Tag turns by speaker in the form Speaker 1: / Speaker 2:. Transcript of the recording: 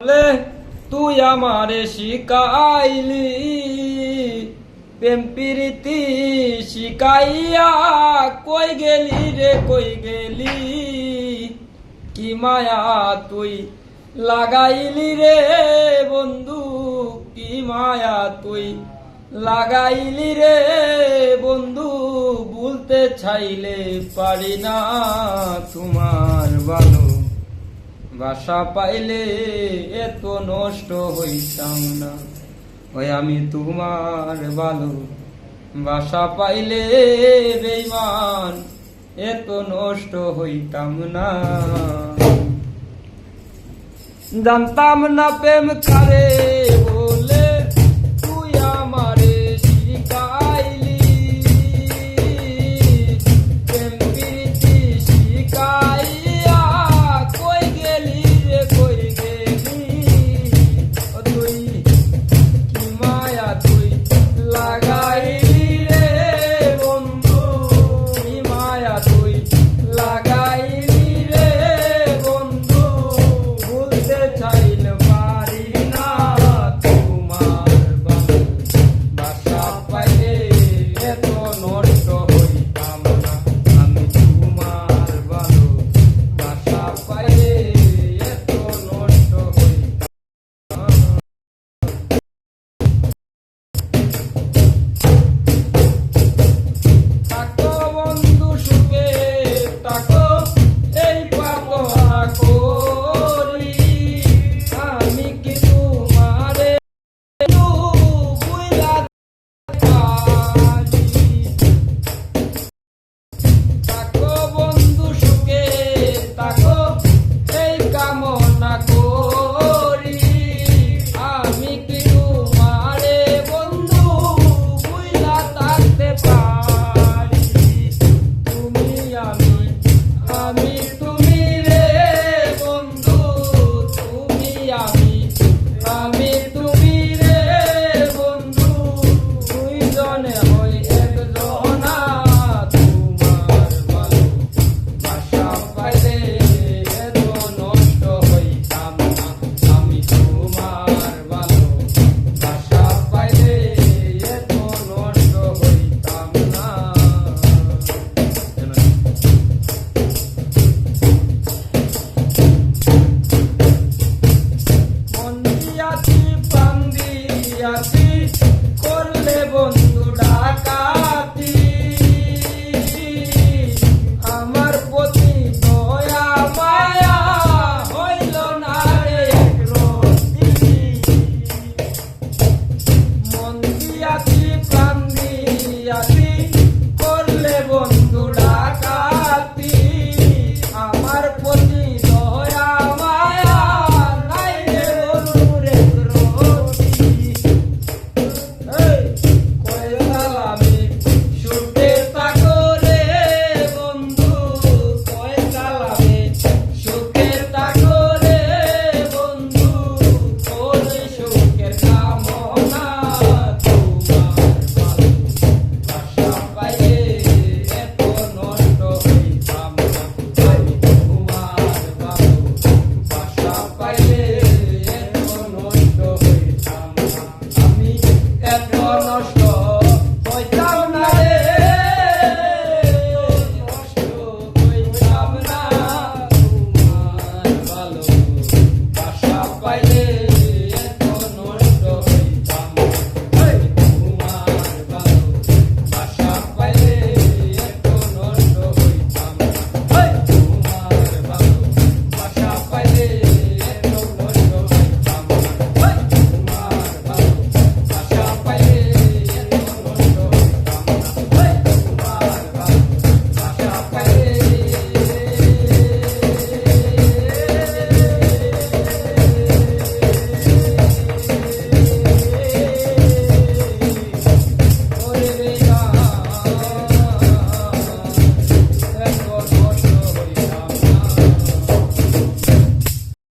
Speaker 1: বলে, তুই আমার শিকাইলি, প্রেম প্রীতি শিকাইয়া কই গেলি রে, কই গেলি? কি মায়া তুই লাগাইলি রে, বন্ধু, কি মায়া তুই লাগাইলি রে, বন্ধু? বলতে চাইলে পারি না তোমার বালু বাসা পাইলে এত নষ্ট হইতাম না। ওই আমি তোমার ভালো বাসা পাইলে বেইমান, এত নষ্ট হইতাম না। জানতাম না প্রেম কারে। Corre Yeah.